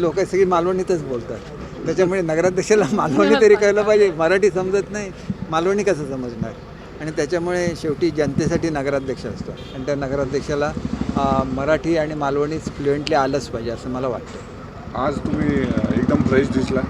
लोक सगळी मालवणीतच बोलतात. त्याच्यामुळे नगराध्यक्षाला मालवणी तरी कळलं पाहिजे. मराठी समजत नाही. मालवणी कसं समजणार? आणि त्याच्यामुळे शेवटी जनतेसाठी नगराध्यक्ष असतो. आणि त्या नगराध्यक्षाला मराठी आणि मालवणीच फ्लुएंटली आलंच पाहिजे असं मला वाटतं. आज तुम्ही एकदम फ्रेश दिसला.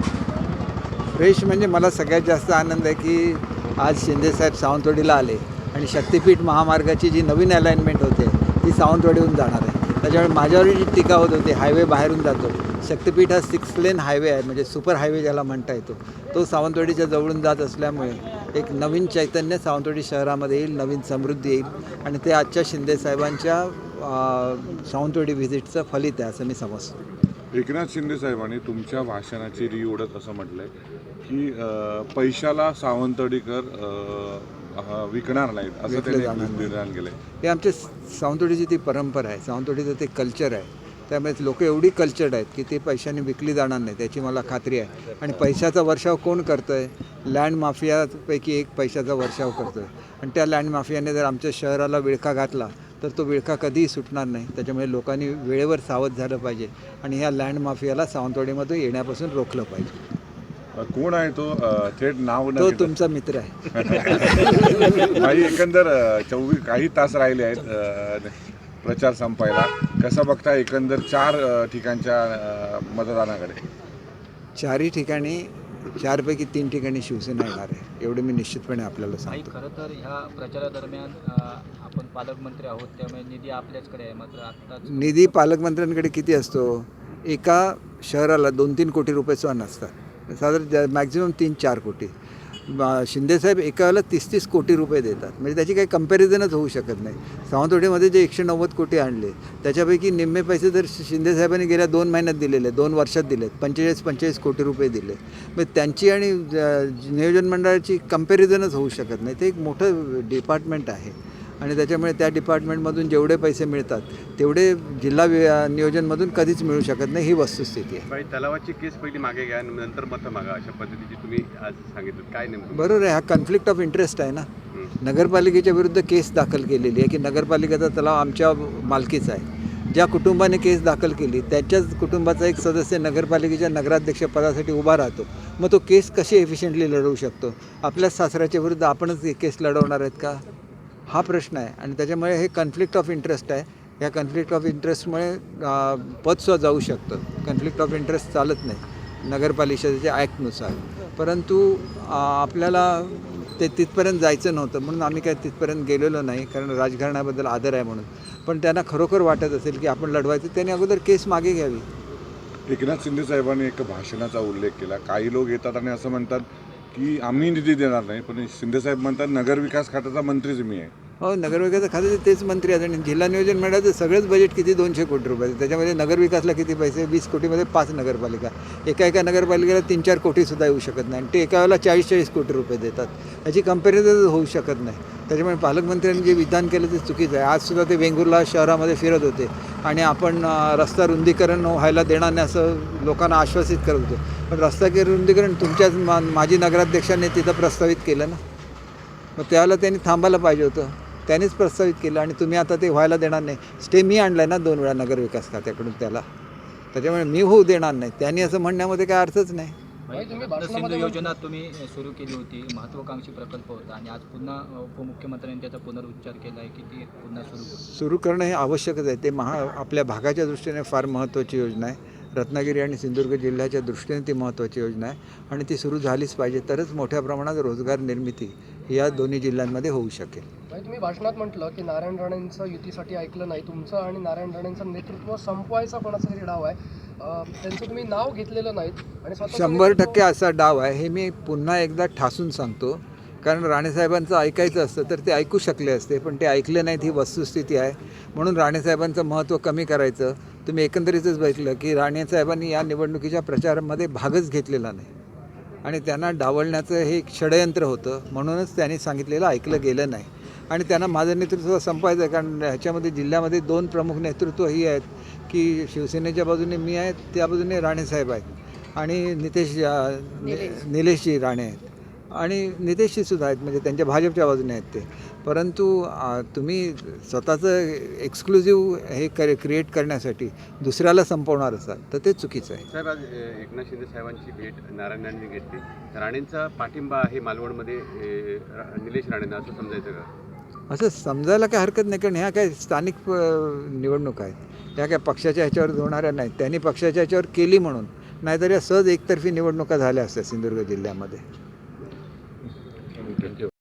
फ्रेश म्हणजे मला सगळ्यात जास्त आनंद आहे की आज शिंदेसाहेब सावंतवाडीला आले. आणि शक्तिपीठ महामार्गाची जी नवीन अलाइनमेंट होते ती सावंतवाडीहून जाणार आहे. त्याच्यामुळे माझ्यावर जी टीका होत होती हायवे बाहेरून जातो. शक्तिपीठ हा सिक्स लेन हायवे आहे म्हणजे सुपर हायवे ज्याला म्हणता येतो. तो सावंतवाडीच्या जवळून जात असल्यामुळे एक नवीन चैतन्य सावंतवाडी शहरामध्ये येईल नवीन समृद्धी येईल आणि ते आजच्या शिंदेसाहेबांच्या सावंतवाडी व्हिजिटचं फलित आहे असं मी समजतो. एकनाथ शिंदे साहेबांनी तुमच्या भाषणाची री ओढत असं म्हटलंय की पैशाला सावंतवाडीकर विकणार नाहीत. असं विकले त्यांनी जाणार एक नाही. केलंय. हे आमच्या सावंतवाडीची ती परंपरा आहे. सावंतवाडीचं ते कल्चर आहे. त्यामुळे लोक एवढी कल्चर्ड आहेत की ते पैशाने विकली जाणार नाही त्याची मला खात्री आहे. आणि पैशाचा वर्षाव कोण करतं आहे लँड माफियापैकी एक पैशाचा वर्षाव करतो आहे आणि त्या लँड माफियाने जर आमच्या शहराला विळखा घातला तर तो विळखा कधीही सुटणार नाही. त्याच्यामुळे लोकांनी वेळेवर सावध झालं पाहिजे. आणि ह्या लँड माफियाला सावंतवाडीमध्ये येण्यापासून रोखलं पाहिजे. कोण आहे तो? थेट नाव तो तुमचा मित्र आहे. काही एकंदर चोवीस काही तास राहिले आहेत प्रचार संपायला. कसं बघता एकंदर चार ठिकाणच्या मतदानाकडे? चारही ठिकाणी चारपैकी तीन ठिकाणी शिवसेना येणार आहे. एवढे मी निश्चितपणे आपल्याला सांगतो. खरं तर ह्या प्रचारादरम्यान आपण पालकमंत्री आहोत त्यामुळे निधी आपल्याचकडे आहे. मात्र आत्ताच निधी पालकमंत्र्यांकडे किती असतो? एका शहराला दोन तीन कोटी रुपये सुद्धा नसतात. साधारण मॅक्झिमम तीन चार कोटी. शिंदेसाहेब शिंदेसाहेब वेळेला तीस तीस कोटी रुपये देतात. म्हणजे त्याची काही कंपॅरिझनच होऊ शकत नाही. सावंतवाडीमध्ये जे एकशे नव्वद कोटी आणले त्याच्यापैकी निम्मे पैसे जर शिंदेसाहेबांनी गेल्या दोन महिन्यात दिलेले दोन वर्षात दिलेत पंचेचाळीस पंचेचाळीस कोटी रुपये दिले. मग त्यांची आणि ज- नियोजन मंडळाची कंपॅरिझनच होऊ शकत नाही. ते एक मोठं डिपार्टमेंट आहे. आणि त्याच्यामुळे त्या डिपार्टमेंटमधून जेवढे पैसे मिळतात तेवढे जिल्हा नियोजनमधून कधीच मिळू शकत नाही ही वस्तुस्थिती आहे. तलावाची केस पहिली मागे घ्या नंतर मतं मागा अशा पद्धतीची तुम्ही आज सांगितलं. काय नेमकं? बरोबर आहे हा कन्फ्लिक्ट ऑफ इंटरेस्ट आहे ना. नगरपालिकेच्या विरुद्ध केस दाखल केलेली आहे की नगरपालिकेचा तलाव आमच्या मालकीचा आहे. ज्या कुटुंबाने केस दाखल केली त्याच्याच कुटुंबाचा एक सदस्य नगरपालिकेच्या नगराध्यक्ष पदासाठी उभा राहतो. मग तो केस कशी एफिशियंटली लढवू शकतो? आपल्याच सासऱ्याच्या विरुद्ध आपणच ही केस लढवणार आहेत का? हा प्रश्न आहे. आणि त्याच्यामुळे हे कन्फ्लिक्ट ऑफ इंटरेस्ट आहे. या कन्फ्लिक्ट ऑफ इंटरेस्टमुळे पदसुद्धा जाऊ शकतं. कन्फ्लिक्ट ऑफ इंटरेस्ट चालत नाही. नगरपालिकेच्या ॲक्टनुसार परंतु आपल्याला ते तिथपर्यंत जायचं नव्हतं. म्हणून आम्ही काय तिथपर्यंत गेलेलो नाही. कारण राजकारणाबद्दल आदर आहे म्हणून. पण त्यांना खरोखर वाटत असेल की आपण लढवायचं त्यांनी अगोदर केस मागे घ्यावी. एकनाथ शिंदे साहेबांनी एक भाषणाचा उल्लेख केला. काही लोक येतात आणि असं म्हणतात की आम्ही निधी देणार नाही पण शिंदे साहेब म्हणतात नगर विकास खात्याचा मंत्रीच मी आहे. हो नगरविकास खात्याचे तेच मंत्री आहेत. आणि जिल्हा नियोजन मंडळाचं सगळंच बजेट किती? दोनशे कोटी रुपये. त्याच्यामध्ये नगरविकासला किती पैसे? वीस कोटीमध्ये पाच नगरपालिका. एका एका नगरपालिकेला तीन चार कोटीसुद्धा येऊ शकत नाही. आणि ते एका वेळेला चाळीस चाळीस कोटी रुपये देतात. याची कंपॅरिझन होऊ शकत नाही. त्याच्यामुळे पालकमंत्र्यांनी जे विधान केलं ते चुकीचं आहे. आजसुद्धा ते वेंगुर्ला शहरामध्ये फिरत होते. आणि आपण रस्ता रुंदीकरण व्हायला देणार नाही असं लोकांना आश्वासित करत होतो. पण रस्ता के रुंदीकरण तुमच्याच मा माजी नगराध्यक्षांनी तिथं प्रस्तावित केलं ना? मग त्यावेळेला त्यांनी थांबायला पाहिजे होतं. त्यांनीच प्रस्तावित केलं आणि तुम्ही आता ते व्हायला देणार नाही. स्टे मी आणलं आहे ना दोन वेळा नगरविकास खात्याकडून त्याला. त्याच्यामुळे मी होऊ देणार नाही. त्यांनी असं म्हणण्यामध्ये काय अर्थच नाही. सिंधू योजना तुम्ही सुरू केली होती. महत्वाकांक्षी प्रकल्प होता आणि आज पुन्हा उपमुख्यमंत्र्यांनी त्याचा पुनरुच्चार केला आहे की ती पुन्हा सुरू करू? सुरू करणं हे आवश्यकच आहे. ते महा आपल्या भागाच्या दृष्टीने फार महत्त्वाची योजना आहे. रत्नागिरी आणि सिंधुदुर्ग जिल्ह्याच्या दृष्टीने ती महत्त्वाची योजना आहे. आणि ती सुरू झालीच पाहिजे. तरच मोठ्या प्रमाणात रोजगार निर्मिती या दोन्ही जिल्ह्यांमध्ये होऊ शकेल. भाई तुम्ही भाषणात म्हटलं की नारायण राणेंचं युतीसाठी ऐकलं नाही तुमचं आणि नारायण राणेंचं नेतृत्व संपवायचा कोणाचा तरी डाव आहे. त्यांचं तुम्ही नाव घेतलेलं नाहीत आणि शंभर टक्के असा डाव आहे. हे मी पुन्हा एकदा ठासून सांगतो. कारण राणेसाहेबांचं ऐकायचं असतं तर ते ऐकू शकले असते पण ते ऐकले नाहीत ही वस्तुस्थिती आहे. म्हणून राणेसाहेबांचं महत्त्व कमी करायचं. तुम्ही एकंदरीतच बघितलं की राणेसाहेबांनी या निवडणुकीच्या प्रचारामध्ये भागच घेतलेला नाही. आणि त्यांना डावलण्याचं हे एक षडयंत्र होतं. म्हणूनच त्यांनी सांगितलेलं ऐकलं गेलं नाही. आणि त्यांना माझं नेतृत्व संपायचं आहे कारण ह्याच्यामध्ये जिल्ह्यामध्ये दोन प्रमुख नेतृत्व ही आहेत की शिवसेनेच्या बाजूने मी आहे त्या बाजूने राणेसाहेब आहेत. आणि नितेश निलेशजी राणे आहेत. आणि नितेशजी सुद्धा आहेत म्हणजे त्यांच्या भाजपच्या बाजूने आहेत ते. परंतु तुम्ही स्वतःचं एक्सक्लुझिव्ह हे कर क्रिएट करण्यासाठी दुसऱ्याला संपवणार असाल तर ते चुकीचं आहे. साहेब आज एकनाथ शिंदे साहेबांची भेट नारायण राणेंनी घेतली. राणेंचा पाठिंबा आहे मालवणमध्ये निलेश राणेंना असं समजायचं का? असं समजायला काय हरकत नाही कारण ह्या काय स्थानिक निवडणुका आहेत. ह्या काय पक्षाच्या ह्याच्यावर होणाऱ्या नाहीत. त्यांनी पक्षाच्या ह्याच्यावर केली म्हणून. नाहीतर या सहज एकतर्फी निवडणुका झाल्या असत्या सिंधुदुर्ग जिल्ह्यामध्ये. Thank you.